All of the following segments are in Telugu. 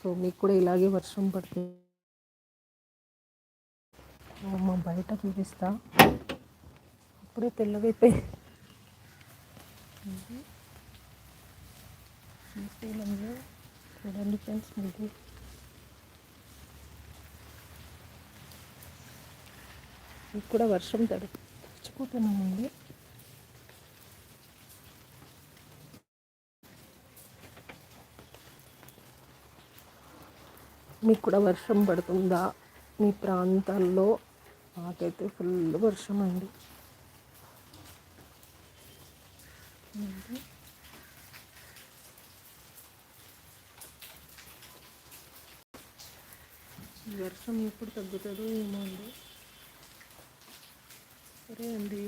సో మీకు కూడా ఇలాగే వర్షం పడుతుంది మా బయట చూపిస్తా. అప్పుడే తెల్లగైపోయి. శ్రీశైలంలో చూడండి ఫ్రెండ్స్ మీకు మీకు కూడా వర్షం తడి చచ్చిపోతున్నామండి మీకు కూడా వర్షం పడుతుందా? మీ ప్రాంతాల్లో మాకైతే ఫుల్ వర్షం అండి వర్షం ఎప్పుడు తగ్గుతుందో ఏమో అండి. సరే అండి.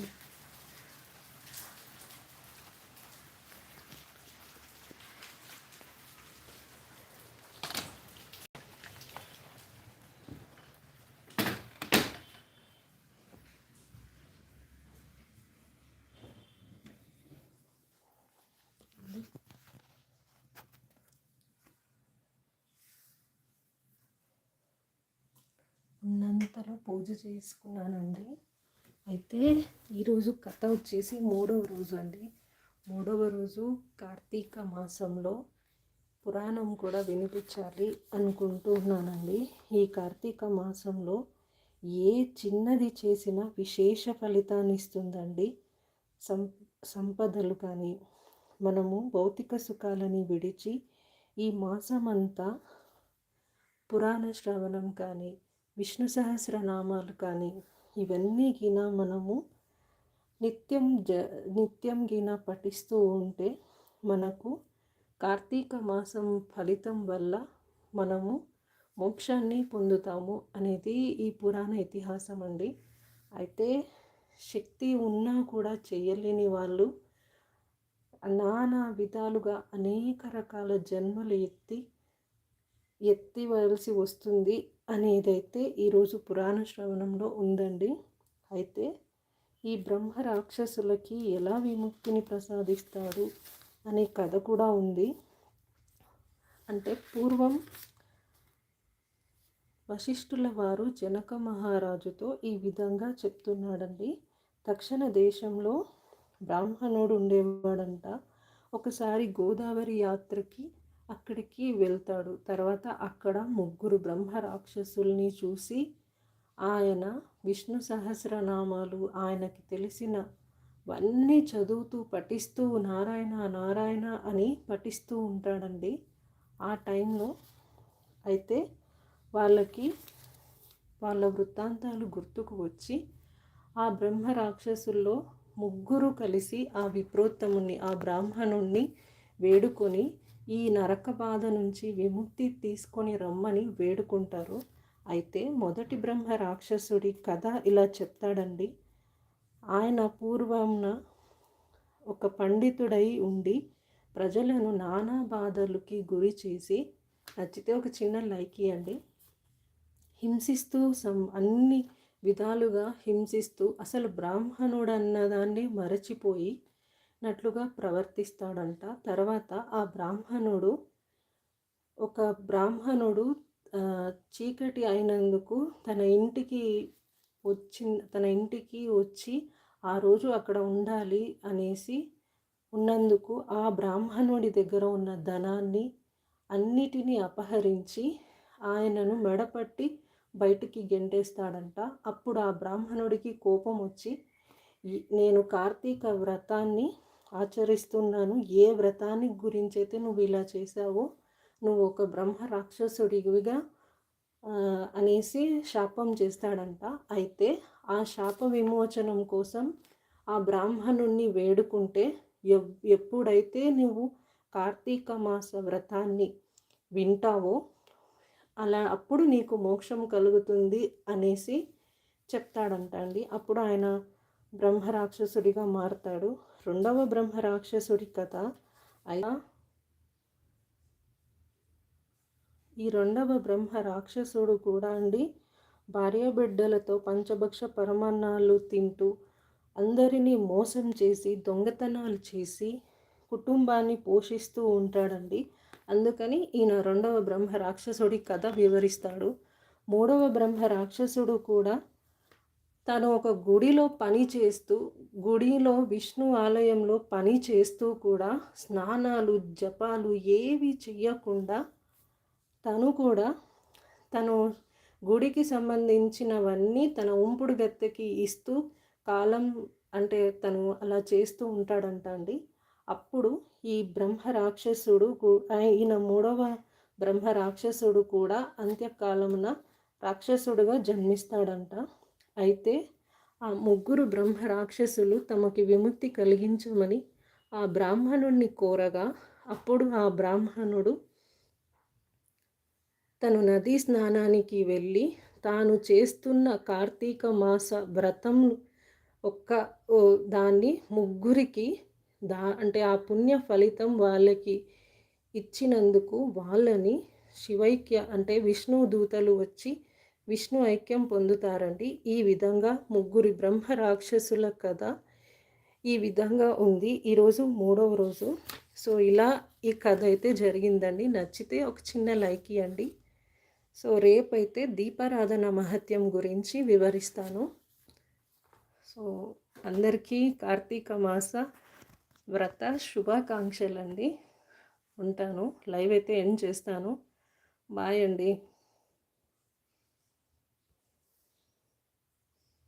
ఉన్నంతలో పూజ చేసుకున్నానండి. అయితే ఈరోజు కథ వచ్చేసి మూడవ రోజు అండి. మూడవ రోజు కార్తీక మాసంలో పురాణం కూడా వినిపించాలి అనుకుంటున్నానండి ఈ కార్తీక మాసంలో ఏ చిన్నది చేసినా విశేష ఫలితాన్ని ఇస్తుందండి. సం సంపదలు కానీ మనము భౌతిక సుఖాలని విడిచి ఈ మాసమంతా పురాణ శ్రవణం కానీ విష్ణు సహస్రనామాలు కానీ ఇవన్నీ గిన మనము నిత్యం జ నిత్యం గినా పఠిస్తూ ఉంటే మనకు కార్తీక మాసం ఫలితం వల్ల మనము మోక్షాన్ని పొందుతాము అనేది ఈ పురాణ ఇతిహాసం అండి. అయితే శక్తి ఉన్నా కూడా చేయలేని వాళ్ళు నానా విధాలుగా అనేక రకాల జన్మలు ఎత్తి ఎత్తివలసి వస్తుంది అనేదైతే ఈరోజు పురాణ శ్రవణంలో ఉందండి. అయితే ఈ బ్రహ్మ రాక్షసులకి ఎలా విముక్తిని ప్రసాదిస్తాడు అనే కథ కూడా ఉంది. అంటే పూర్వం వశిష్ఠుల వారు జనక మహారాజుతో ఈ విధంగా చెప్తున్నాడండి. తక్షణ దేశంలో బ్రాహ్మణుడు ఉండేవాడంట. ఒకసారి గోదావరి యాత్రకి అక్కడికి వెళ్తాడు. తర్వాత అక్కడ ముగ్గురు బ్రహ్మ రాక్షసుల్ని చూసి ఆయన విష్ణు సహస్రనామాలు ఆయనకి తెలిసినవన్నీ చదువుతూ పఠిస్తూ నారాయణ నారాయణ అని పఠిస్తూ ఉంటాడండి. ఆ టైంలో అయితే వాళ్ళకి వాళ్ళ వృత్తాంతాలు గుర్తుకు వచ్చి ఆ బ్రహ్మ రాక్షసుల్లో ముగ్గురు కలిసి ఆ విప్రోత్తముని ఆ బ్రాహ్మణుణ్ణి వేడుకొని ఈ నరక బాధ నుంచి విముక్తి తీసుకొని రమ్మని వేడుకుంటారు. అయితే మొదటి బ్రహ్మ రాక్షసుడి కథ ఇలా చెప్తాడండి. ఆయన పూర్వంన ఒక పండితుడై ఉండి ప్రజలను నానా బాధలకి గురి చేసి నచ్చితే ఒక చిన్న లైక్ ఇవ్వండి హింసిస్తూ సం అన్ని విధాలుగా హింసిస్తూ అసలు బ్రాహ్మణుడు అన్నదాన్ని మరచిపోయి నట్లుగా ప్రవర్తిస్తాడంట. తర్వాత ఆ బ్రాహ్మణుడు ఒక బ్రాహ్మణుడు చీకటి అయినందుకు తన ఇంటికి వచ్చి తన ఇంటికి వచ్చి ఆ రోజు అక్కడ ఉండాలి అనేసి ఉన్నందుకు ఆ బ్రాహ్మణుడి దగ్గర ఉన్న ధనాన్ని అన్నిటినీ అపహరించి ఆయనను మెడపట్టి బయటికి గెంటేస్తాడంట. అప్పుడు ఆ బ్రాహ్మణుడికి కోపం వచ్చి నేను కార్తీక వ్రతాన్ని ఆచరిస్తున్నాను. ఏ వ్రతాన్ని గురించి అయితే నువ్వు ఇలా చేసావో నువ్వు ఒక బ్రహ్మ రాక్షసుడివిగా అనేసి శాపం చేస్తాడంట. అయితే ఆ శాప విమోచనం కోసం ఆ బ్రాహ్మణుణ్ణి వేడుకుంటే ఎప్పుడైతే నువ్వు కార్తీక మాస వ్రతాన్ని వింటావో అలా అప్పుడు నీకు మోక్షం కలుగుతుంది అనేసి చెప్తాడంట అండి. అప్పుడు ఆయన బ్రహ్మరాక్షసుడిగా మారుతాడు. రెండవ బ్రహ్మ రాక్షసుడి కథ. అయినా ఈ రెండవ బ్రహ్మ రాక్షసుడు కూడా అండి భార్య బిడ్డలతో పంచభక్ష పరమాన్నాలు తింటూ అందరినీ మోసం చేసి దొంగతనాలు చేసి కుటుంబాన్ని పోషిస్తూ ఉంటాడండి. అందుకని ఈయన రెండవ బ్రహ్మ రాక్షసుడి కథ వివరిస్తాడు. మూడవ బ్రహ్మ రాక్షసుడు కూడా తను ఒక గుడిలో పని చేస్తూ గుడిలో విష్ణు ఆలయంలో పని చేస్తూ కూడా స్నానాలు జపాలు ఏవి చెయ్యకుండా తను కూడా తను గుడికి సంబంధించినవన్నీ తన ఉంపుడు గత్తెకి ఇస్తూ కాలం అంటే తను అలా చేస్తూ ఉంటాడంట అండి. అప్పుడు ఈ బ్రహ్మ రాక్షసుడు ఈయన మూడవ బ్రహ్మ రాక్షసుడు కూడా అంత్యకాలమున రాక్షసుడుగా జన్మిస్తాడంట. అయితే ఆ ముగ్గురు బ్రహ్మ రాక్షసులు తమకి విముక్తి కలిగించమని ఆ బ్రాహ్మణుణ్ణి కోరగా అప్పుడు ఆ బ్రాహ్మణుడు తను నదీ స్నానానికి వెళ్ళి తాను చేస్తున్న కార్తీక మాస వ్రతం ఒక్క ఓ దాన్ని ముగ్గురికి దా అంటే ఆ పుణ్య ఫలితం వాళ్ళకి ఇచ్చినందుకు వాళ్ళని శివైక్య అంటే విష్ణు దూతలు వచ్చి విష్ణు ఐక్యం పొందుతారండి. ఈ విధంగా ముగ్గురి బ్రహ్మ రాక్షసుల కథ ఈ విధంగా ఉంది. ఈరోజు మూడవ రోజు. సో ఇలా ఈ కథ అయితే జరిగిందండి. నచ్చితే ఒక చిన్న లైక్ ఇవ్వండి సో రేపైతే దీపారాధన మహత్యం గురించి వివరిస్తాను. సో అందరికీ కార్తీక మాస వ్రత శుభాకాంక్షలండి. ఉంటాను. లైవ్ అయితే ఎండ్ చేస్తాను. బాయ్ అండి.